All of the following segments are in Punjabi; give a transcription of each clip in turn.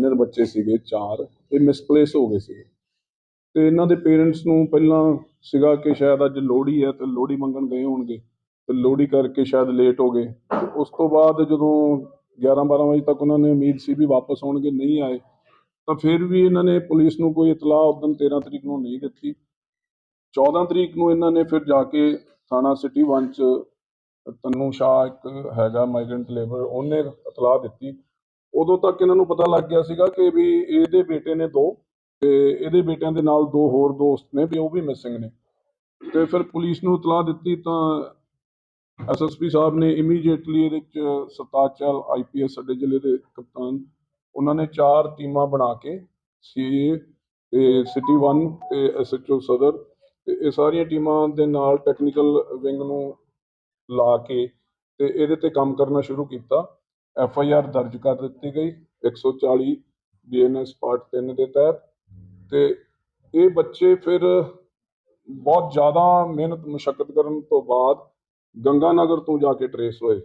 ਮਾਈਨਰ ਬੱਚੇ ਸੀਗੇ ਚਾਰ ਇਹ ਮਿਸਪਲੇਸ ਹੋ ਗਏ ਸੀਗੇ। ਤੇ ਇਹਨਾਂ ਦੇ ਪੇਰੈਂਟਸ ਨੂੰ ਪਹਿਲਾਂ ਸੀਗਾ ਕਿ ਸ਼ਾਇਦ ਅੱਜ ਲੋਹੜੀ ਹੈ ਤੇ ਲੋਹੜੀ ਮੰਗਣ ਗਏ ਹੋਣਗੇ ਤੇ ਲੋਹੜੀ ਕਰਕੇ ਸ਼ਾਇਦ ਲੇਟ ਹੋ ਗਏ। ਉਸ ਤੋਂ ਬਾਅਦ ਜਦੋਂ 11 12 ਵਜੇ ਤੱਕ ਉਹਨਾਂ ਨੇ ਉਮੀਦ ਸੀ ਵੀ ਵਾਪਸ ਆਉਣਗੇ, ਨਹੀਂ ਆਏ, ਤਾਂ ਫਿਰ ਵੀ ਇਹਨਾਂ ਨੇ ਪੁਲਿਸ ਨੂੰ ਕੋਈ ਇਤਲਾਹ ਉਦੋਂ 13 ਤਰੀਕ ਨੂੰ ਨਹੀਂ ਦਿੱਤੀ। 14 ਤਰੀਕ ਨੂੰ ਇਹਨਾਂ ਨੇ ਫਿਰ ਜਾ ਕੇ ਥਾਣਾ ਸਿਟੀ 1 ਚ ਤਨੂ ਸ਼ਾਹ ਇੱਕ ਹੈਗਾ ਮਾਈਗ੍ਰੈਂਟ ਲੇਬਰ ਉਹਨੇ ਇਤਲਾਹ ਦਿੱਤੀ। ਉਦੋਂ ਤੱਕ ਇਹਨਾਂ ਨੂੰ ਪਤਾ ਲੱਗ ਗਿਆ ਸੀਗਾ ਕਿ ਵੀ ਇਹਦੇ ਬੇਟੇ ਨੇ ਦੋ ਤੇ ਇਹਦੇ ਬੇਟਿਆਂ ਦੇ ਨਾਲ ਦੋ ਹੋਰ ਦੋਸਤ ਨੇ ਵੀ ਉਹ ਵੀ ਮਿਸਿੰਗ ਨੇ। ਤੇ ਫਿਰ ਪੁਲਿਸ ਨੂੰ ਇਤਲਾਹ ਦਿੱਤੀ ਤਾਂ ਐਸਐਸਪੀ ਸਾਹਿਬ ਨੇ ਇਮੀਡੀਏਟਲੀ ਇਹਦੇ ਚ ਸਤਾਚਲ ਆਈਪੀਐਸ ਸਾਡੇ ਜ਼ਿਲ੍ਹੇ ਦੇ ਕਪਤਾਨ ਉਹਨਾਂ ਨੇ ਚਾਰ ਟੀਮਾਂ ਬਣਾ ਕੇ ਸੀਏ ਤੇ ਸਿਟੀ 1 ਤੇ ਐਸਐਚਓ ਸਦਰ ਤੇ ਇਹ ਸਾਰੀਆਂ ਟੀਮਾਂ ਦੇ ਨਾਲ ਟੈਕਨੀਕਲ ਵਿੰਗ ਨੂੰ ਲਾ ਕੇ ਤੇ ਇਹਦੇ ਤੇ ਕੰਮ ਕਰਨਾ ਸ਼ੁਰੂ ਕੀਤਾ। ਐਫ ਆਈ ਆਰ ਦਰਜ ਕਰ ਦਿੱਤੀ ਗਈ 140 ਬੀਐਨਐਸ ਪਾਰਟ 3 ਦੇ ਤਹਿਤ। ਤੇ ਇਹ ਬੱਚੇ ਫਿਰ ਬਹੁਤ ਜ਼ਿਆਦਾ ਮਿਹਨਤ ਮੁਸ਼ਕਲ ਕਰਨ ਤੋਂ ਬਾਅਦ ਗੰਗਾਨਗਰ ਤੋਂ ਜਾ ਕੇ ਟਰੇਸ ਹੋਏ।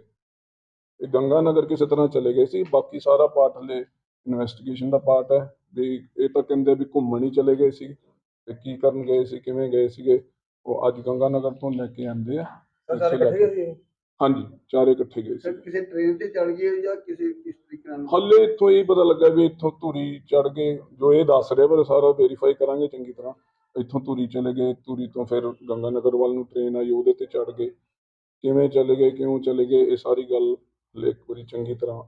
ਇਹ ਗੰਗਾਨਗਰ ਕਿਸੇ ਤਰ੍ਹਾਂ ਚਲੇ ਗਏ ਸੀ ਬਾਕੀ ਸਾਰਾ ਪਾਰਟ ਹਲੇ ਇਨਵੈਸਟੀਗੇਸ਼ਨ ਦਾ ਪਾਰਟ ਹੈ ਵੀ ਇਹ ਤਾਂ ਕਹਿੰਦੇ ਵੀ ਘੁੰਮਣ ਹੀ ਚਲੇ ਗਏ ਸੀ ਤੇ ਕੀ ਕਰਨ ਗਏ ਸੀ ਕਿਵੇਂ ਗਏ ਸੀਗੇ ਉਹ ਅੱਜ ਗੰਗਾਨਗਰ ਤੋਂ ਲੈ ਕੇ ਆਂਦੇ ਆ। ਸਰ ਇਕੱਠੇ ਗਏ ਸੀ? ਹਾਂਜੀ ਚਾਰੇ ਇਕੱਠੇ ਗਏ ਸੀ। ਸਰ ਕਿਸੇ ਟ੍ਰੇਨ ਤੇ ਚੜ ਗਏ ਜਾਂ ਕਿਸੇ ਕਿਸ ਤਰੀਕੇ ਨਾਲ? ਹੱਲੇ ਇੱਥੋਂ ਇਹ ਪਤਾ ਲੱਗਾ ਵੀ ਇੱਥੋਂ ਧੂਰੀ ਚੜ ਗਏ। ਜੋ ਇਹ ਦੱਸ ਰਹੇ ਪਰ ਸਾਰਾ ਵੈਰੀਫਾਈ ਕਰਾਂਗੇ ਚੰਗੀ ਤਰ੍ਹਾਂ। ਇੱਥੋਂ ਧੂਰੀ ਚਲੇ ਗਏ ਧੂਰੀ ਤੋਂ ਫਿਰ ਗੰਗਾਨਗਰ ਵੱਲ ਨੂੰ ਟ੍ਰੇਨ ਆਈ ਉਹਦੇ ਤੇ ਚੜ ਗਏ। ਕਿਵੇਂ ਚਲੇ ਗਏ ਕਿਉਂ ਚਲੇ ਗਏ ਇਹ ਸਾਰੀ ਗੱਲ ਹਲੇ ਇੱਕ ਵਾਰੀ ਚੰਗੀ ਤਰ੍ਹਾਂ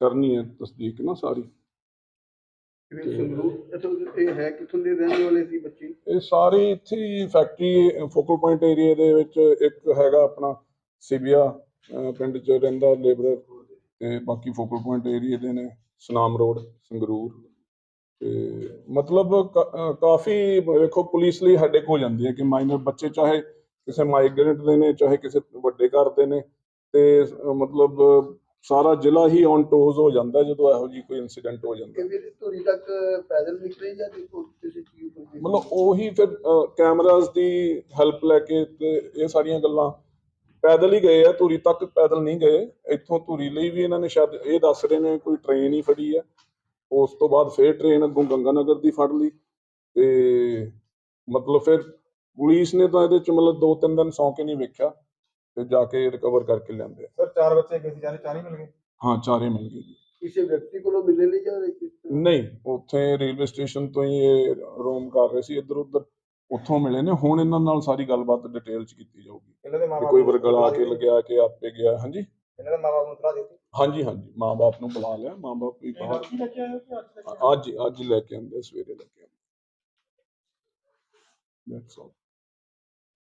ਕਰਨੀ ਹੈ ਤਸਦੀਕ ਨਾ ਸਾਰੀ। ਕਿਵੇਂ ਸੰਗਰੂਰ? ਇੱਥੋਂ ਇਹ ਹੈ ਕਿੱਥੋਂ ਦੇ ਰਹਿਣ ਵਾਲੇ ਸੀ ਬੱਚੇ? ਇਹ ਸਾਰੇ ਇੱਥੇ ਫੈਕਟਰੀ ਫੋਕਲ ਪੁਆਇੰਟ ਏਰੀਆ ਦੇ ਵਿੱਚ ਇੱਕ ਹੈਗਾ ਆਪਣਾ ਸਿਬੀਆ ਅਹ ਪਿੰਡ 'ਚ ਰਹਿੰਦਾ ਲੇਬਰਰ ਤੇ ਬਾਕੀ ਫੋਕਲ ਪੁਆਇੰਟ ਏਰੀਆ ਦੇ ਨੇ ਸੁਨਾਮ ਰੋਡ ਸੰਗਰੂਰ। ਤੇ ਮਤਲਬ ਕ- ਕਾਫੀ ਵੇਖੋ ਪੁਲਿਸ ਲਈ ਸਾਡੇ ਹੋ ਜਾਂਦੀ ਹੈ ਕਿ ਮਾਈਨਰ ਬੱਚੇ ਚਾਹੇ ਕਿਸੇ ਮਾਈਗ੍ਰੈਂਟ ਦੇ ਨੇ ਚਾਹੇ ਕਿਸੇ ਵੱਡੇ ਘਰ ਦੇ ਨੇ ਤੇ ਮਤਲਬ ਸਾਰਾ ਜ਼ਿਲ੍ਹਾ ਹੀ ਔਨ ਟੋਜ਼ ਹੋ ਜਾਂਦਾ ਜਦੋਂ ਇਹੋ ਜਿਹੀ ਕੋਈ ਇਨਸੀਡੈਂਟ ਹੋ ਜਾਂਦਾ। ਇਹ ਵੀ ਧੂਰੀ ਤੱਕ ਪੈਦਲ ਨਿਕਲੇ ਜਾਂ ਦੇਖੋ ਕਿਸੇ ਚੀਜ਼ ਤੋਂ ਮਤਲਬ ਉਹੀ ਫਿਰ ਕੈਮਰਾਜ਼ ਦੀ ਹੈਲਪ ਲੈ ਕੇ ਤੇ ਇਹ ਸਾਰੀਆਂ ਗੱਲਾਂ ਪੈਦਲ ਹੀ ਗਏ ਆ ਧੂਰੀ ਤੱਕ ਪੈਦਲ ਨਹੀਂ ਗਏ। ਇੱਥੋਂ ਧੂਰੀ ਲਈ ਵੀ ਇਹਨਾਂ ਨੇ ਸ਼ਾਇਦ ਇਹ ਦੱਸ ਰਹੇ ਨੇ ਕੋਈ ਟ੍ਰੇਨ ਹੀ ਫੜੀ ਆ। ਉਸ ਤੋਂ ਬਾਅਦ ਫੇਰ ਟ੍ਰੇਨ ਅੱਗੋਂ ਗੰਗਾਨਗਰ ਦੀ ਫੜ ਲਈ। ਤੇ ਮਤਲਬ ਫਿਰ ਪੁਲਿਸ ਨੇ ਤਾਂ ਇਹਦੇ ਚ ਮਤਲਬ ਦੋ ਤਿੰਨ ਦਿਨ ਸੌਂ ਕੇ ਨਹੀਂ ਵੇਖਿਆ। ਤੇ ਜਾ ਕੇ ਰਿਕਵਰ ਕਰਕੇ ਲਿਆਂਦੇ ਆ। ਸਰ ਚਾਰ ਬੱਚੇ ਗਏ ਸੀ ਚਾਰੇ ਮਿਲ ਗਏ? ਹਾਂ ਚਾਰੇ ਮਿਲ ਗਏ ਜੀ। ਕਿਸੇ ਵਿਅਕਤੀ ਕੋਲੋਂ ਮਿਲਣ ਲਈ ਜਾਂ ਕਿਸ ਤਰ੍ਹਾਂ? ਨਹੀਂ ਉੱਥੇ ਰੇਲਵੇ ਸਟੇਸ਼ਨ ਤੋਂ ਹੀ ਇਹ ਰੋਮ ਕਰ ਰਹੇ ਸੀ ਇੱਧਰ ਉੱਧਰ ਉੱਥੋਂ ਮਿਲੇ ਨੇ। ਹੁਣ ਇਹਨਾਂ ਨਾਲ ਸਾਰੀ ਗੱਲਬਾਤ ਡਿਟੇਲ ਚ ਕੀਤੀ ਜਾਊਗੀ। ਇਹਨਾਂ ਦੇ ਵੀ ਮਾਪੇ ਕੋਈ ਵਰਗਲਾ ਕੇ ਲੱਗਿਆ ਕਿ ਆਪੇ ਗਿਆ। ਹਾਂਜੀ? ਇਹਨਾਂ ਦੇ ਮਾਪੇ ਨੂੰ ਤਰਾ ਦਿੱਤੀ ਹਾਂਜੀ ਹਾਂਜੀ। ਮਾਂ-ਬਾਪ ਨੂੰ ਬੁਲਾ ਲਿਆ। ਮਾਂ-ਬਾਪ ਵੀ ਬਾਹਰ ਅੱਜ ਅੱਜ ਅੱਜ ਲੈ ਕੇ ਆਂਦੇ ਸਵੇਰੇ ਲੈ ਕੇ ਆਂਦੇ ਦੈਟਸ ਆਲ